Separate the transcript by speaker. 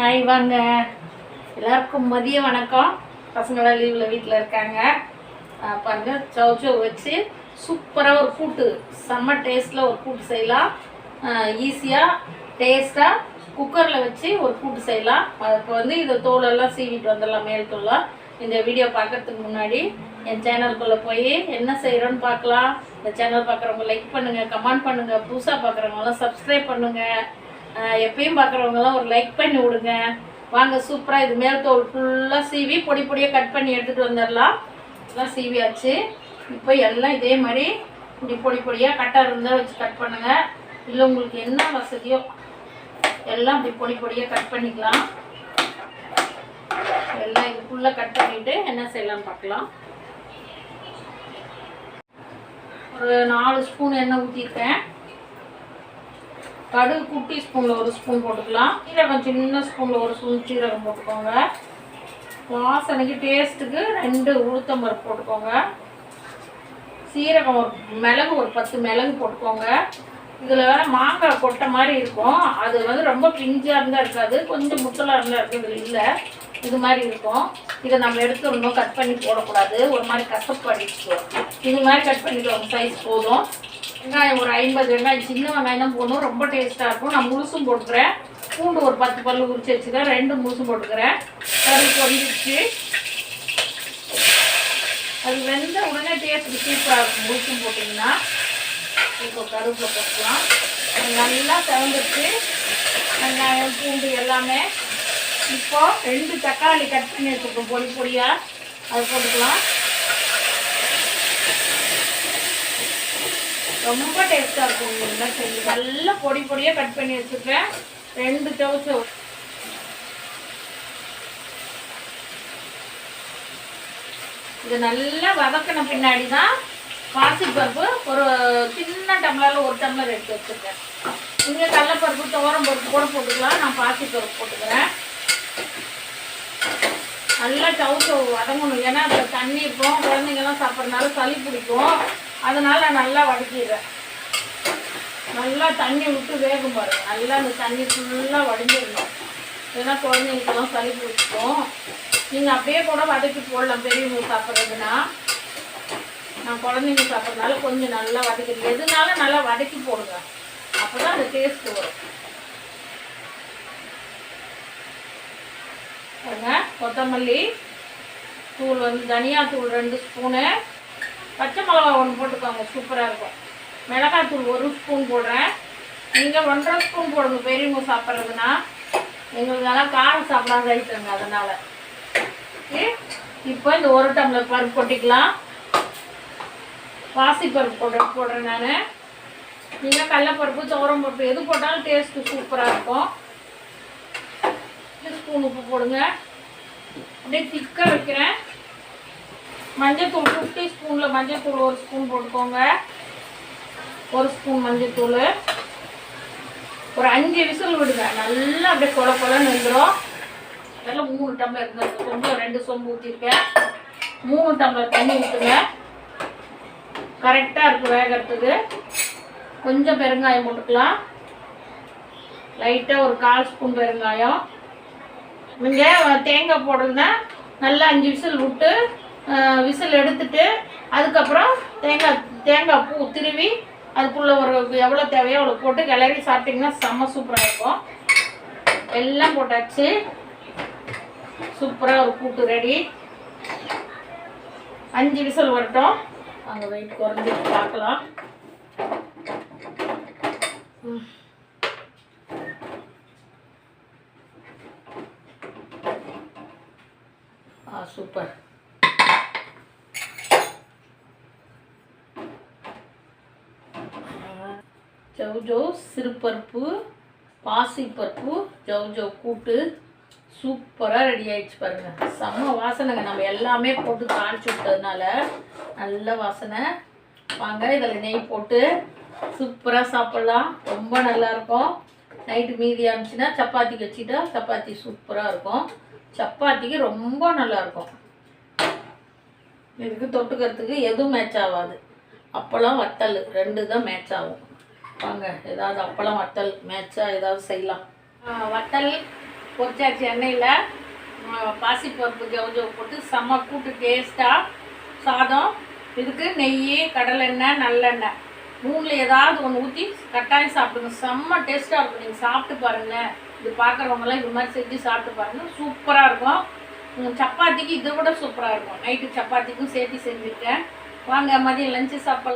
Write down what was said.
Speaker 1: Hi வாங்க. எல்லாருக்கும் மதிய வணக்கம். பசங்களாம் லீவில் வீட்டில் இருக்காங்க. பாருங்க சவு சவு வச்சு சூப்பராக ஒரு கூட்டு செம்ம டேஸ்ட்டில் ஒரு கூட்டு செய்யலாம். ஈஸியாக டேஸ்ட்டாக குக்கரில் வச்சு ஒரு கூட்டு செய்யலாம். அதுக்கு வந்து இதை தோலெல்லாம் சீவிட்டு வந்துடலாம் மேல் தோலாம் இந்த வீடியோ பார்க்கறதுக்கு முன்னாடி என் சேனலுக்குள்ளே போய் என்ன செய்கிறோன்னு பார்க்கலாம். இந்த சேனல் பார்க்குறவங்க லைக் பண்ணுங்கள் கமெண்ட் பண்ணுங்கள் புதுசாக பார்க்குறவங்களாம் சப்ஸ்கிரைப் பண்ணுங்கள் எப்பயும் பார்க்குறவங்கலாம் ஒரு லைக் பண்ணி விடுங்க. வாங்க சூப்பராக இது மேல் தோல் ஃபுல்லாக சீவி பொடி பொடியாக கட் பண்ணி எடுத்துகிட்டு வந்துடலாம். எல்லாம் சீவியாச்சு. இப்போ எல்லாம் இதே மாதிரி இப்படி பொடி பொடியாக கட்டாக இருந்தால் வச்சு கட் பண்ணுங்கள் இல்லை உங்களுக்கு என்ன வசதியோ எல்லாம் இப்படி பொடி பொடியாக கட் பண்ணிக்கலாம். எல்லாம் இது ஃபுல்லாக கட் பண்ணிவிட்டு என்ன செய்யலாம்னு பார்க்கலாம். ஒரு நாலு ஸ்பூன் எண்ணெய் ஊற்றிருக்கேன் கடுகு குட்டி ஸ்பூனில் ஒரு ஸ்பூன் போட்டுக்கலாம். சீரகம் சின்ன ஸ்பூனில் ஒரு ஸ்பூன் சீரகம் போட்டுக்கோங்க. வாசனைக்கு டேஸ்ட்டுக்கு ரெண்டு உளுத்தம் பருப்பு போட்டுக்கோங்க. சீரகம் ஒரு மிளகு ஒரு பத்து மிளகு போட்டுக்கோங்க. இதில் வேறு மாங்காய் கொட்டை மாதிரி இருக்கும். அது வந்து ரொம்ப பிஞ்சாக இருந்தால் இருக்காது. கொஞ்சம் முத்தலாக இருந்தால் இருக்குது. இல்லை. இது மாதிரி இருக்கும். இதை நம்ம எடுத்துடணும். கட் பண்ணி போடக்கூடாது. ஒரு மாதிரி கசப்பு அடிச்சுக்கோ இது மாதிரி கட் பண்ணிக்கோங்க. சைஸ் போதும். வெங்காயம் ஒரு ஐம்பது வெங்காயம் சின்ன வெங்காயம் தான் போடணும். ரொம்ப டேஸ்ட்டாக இருக்கும். நான் முழுசும் போட்டுக்கிறேன். பூண்டு ஒரு பத்து பல்லு உரிச்சு வச்சுக்கிறேன். ரெண்டு முழுசும் போட்டுக்கிறேன். கறி பொரிஞ்சிச்சு அது வெந்த உடனே டேஸ்ட் சூப்பராக இருக்கும். முழுசும் போட்டிங்கன்னா. இப்போ கருவேப்பிலை போட்டுக்கலாம். நல்லா திறந்துருச்சு வெங்காயம் பூண்டு எல்லாமே. இப்போது ரெண்டு தக்காளி கட் பண்ணி வச்சுருக்கோம். பொடி பொடியாக அது போட்டுக்கலாம். ரொம்ப டேஸ்ட்டாக இருக்கும். என்ன செஞ்சு நல்லா பொடி பொடியாக கட் பண்ணி வச்சுருக்கேன். ரெண்டு சவுச்சு இது நல்லா வதக்கின பின்னாடி தான் பாசிப்பருப்பு ஒரு சின்ன டம்ளரில் ஒரு டம்ளர் எடுத்து வச்சுருக்கேன். நீங்கள் கடலப்பருப்பு துவரம் பருப்பு கூட போட்டுக்கலாம். நான் பாசிப்பருப்பு போட்டுக்கிறேன். நல்லா சவுச்ச வதங்கணும். ஏன்னா அதில் தண்ணி இருக்கும் குழந்தைங்கெல்லாம் சாப்பிட்றதுனால சளி பிடிக்கும். அதனால் நான் நல்லா வதக்கிடுறேன். நல்லா தண்ணி விட்டு வேகும் பாரு. நல்லா அந்த தண்ணி ஃபுல்லாக வடிஞ்சிடணும். ஏன்னா குழந்தைங்களுக்கெல்லாம் சளி பிடிச்சிக்கும். நீங்கள் அப்படியே கூட வதக்கி போடலாம். பெரியவங்க சாப்பிட்றதுன்னா. நான் குழந்தைங்க சாப்பிட்றதுனால கொஞ்சம் நல்லா வதக்கிடு எதுனாலும் நல்லா வதக்கி போடுங்க. அப்போ தான் அந்த டேஸ்ட் வரும். பாருங்க கொத்தமல்லி தூள் வந்து தனியா தூள் ரெண்டு ஸ்பூனு. பச்சை மிளகா ஒன்று போட்டுக்கோங்க சூப்பராக இருக்கும். மிளகாய் தூள் ஒரு ஸ்பூன் போடுறேன். நீங்கள் ஒன்றரை ஸ்பூன் போடுங்க பெரியவங்க சாப்பிட்றதுனா நல்லா காரம் சாப்பிடாத ஐட்டங்க அதனால். இப்போ இந்த ஒரு டம்ளர் பருப்பு கொட்டிக்கலாம். பாசி பருப்பு போடுற போடுறேன் நான். நீங்கள் கடலப்பருப்பு துவரம் பருப்பு எது போட்டாலும் டேஸ்ட்டு சூப்பராக இருக்கும். ஸ்பூன் உப்பு போடுங்க. அப்படியே திக்காக வைக்கிறேன். மஞ்சள்தூள் ஃபிஃப்டி ஸ்பூனில் மஞ்சத்தூள் ஒரு ஸ்பூன் போட்டுக்கோங்க. ஒரு ஸ்பூன் மஞ்சத்தூள். ஒரு அஞ்சு விசில் விடுங்க. நல்லா அப்படியே கொல கொலன்னு வந்துடும் அதெல்லாம் மூணு டம்ளர் இருந்தது சொம்பு ரெண்டு சொம்பு ஊற்றிருக்கேன் மூணு டம்ளர் தண்ணி ஊற்றுங்க கரெக்டாக இருக்குது வேகிறதுக்கு. கொஞ்சம் பெருங்காயம் போட்டுக்கலாம். லைட்டாக ஒரு கால் ஸ்பூன் பெருங்காயம். நீங்கள் தேங்காய் போடுறதுனா நல்லா அஞ்சு விசில் விட்டு விசில் எடுத்துட்டு அதுக்கப்புறம் தேங்காய் தேங்காய் பூ திருவி அதுக்குள்ளே ஒரு எவ்வளோ தேவையோ அவ்வளோ போட்டு கிளறி சாப்பிட்டிங்கன்னா செம்ம சூப்பராக இருக்கும். எல்லாம் போட்டாச்சு. சூப்பராக ஒரு கூட்டு ரெடி அஞ்சு விசில் வரட்டும். அங்கே வெயிட் குறைஞ்சி பார்க்கலாம். ம். சூப்பர் ஜவ் சிறுபருப்பு பாசிப்பருப்பு ஜவு ஜவு கூட்டு சூப்பராக ரெடி ஆயிடுச்சு பாருங்கள் செம்ம வாசனைங்க. நம்ம எல்லாமே போட்டு தாளிச்சு விட்டதுனால நல்ல வாசனை. வாங்க இதில் நெய் போட்டு சூப்பராக சாப்பிட்லாம். ரொம்ப நல்லாயிருக்கும் நைட்டு மீதி ஆனிச்சுன்னா சப்பாத்திக்கு வச்சுட்டா சப்பாத்தி சூப்பராக இருக்கும். சப்பாத்திக்கு ரொம்ப நல்லாயிருக்கும் இதுக்கு தொட்டுக்கிறதுக்கு எதுவும் மேட்ச் ஆகாது. அப்போல்லாம் வத்தல் ரெண்டு தான் மேட்ச் ஆகும். வாங்க. ஏதாவது அப்பளம் வத்தல் மேட்சாக ஏதாவது செய்யலாம். வட்டல் வத்தல் பொரிச்சாச்சு எண்ணெயில். பாசிப்பருப்பு ஜவுஜவு போட்டு செம்ம கூட்டு டேஸ்ட்டாக சாதம். இதுக்கு நெய் கடலெண்ணெய் நல்லெண்ணெய் மூணில் ஏதாவது ஒன்று ஊற்றி கட்டாயம் சாப்பிடுங்க. செம்ம டேஸ்ட்டாக இருக்கும். நீங்கள் சாப்பிட்டு பாருங்களேன். இது பார்க்குறவங்களாம் இது மாதிரி செஞ்சு சாப்பிட்டு பாருங்கள் சூப்பராக இருக்கும். சப்பாத்திக்கு இதை விட சூப்பராக இருக்கும். நைட்டு சப்பாத்திக்கும் சேர்த்து செஞ்சுருக்கேன். வாங்க மதியம் லஞ்சு சாப்பிடலாம்.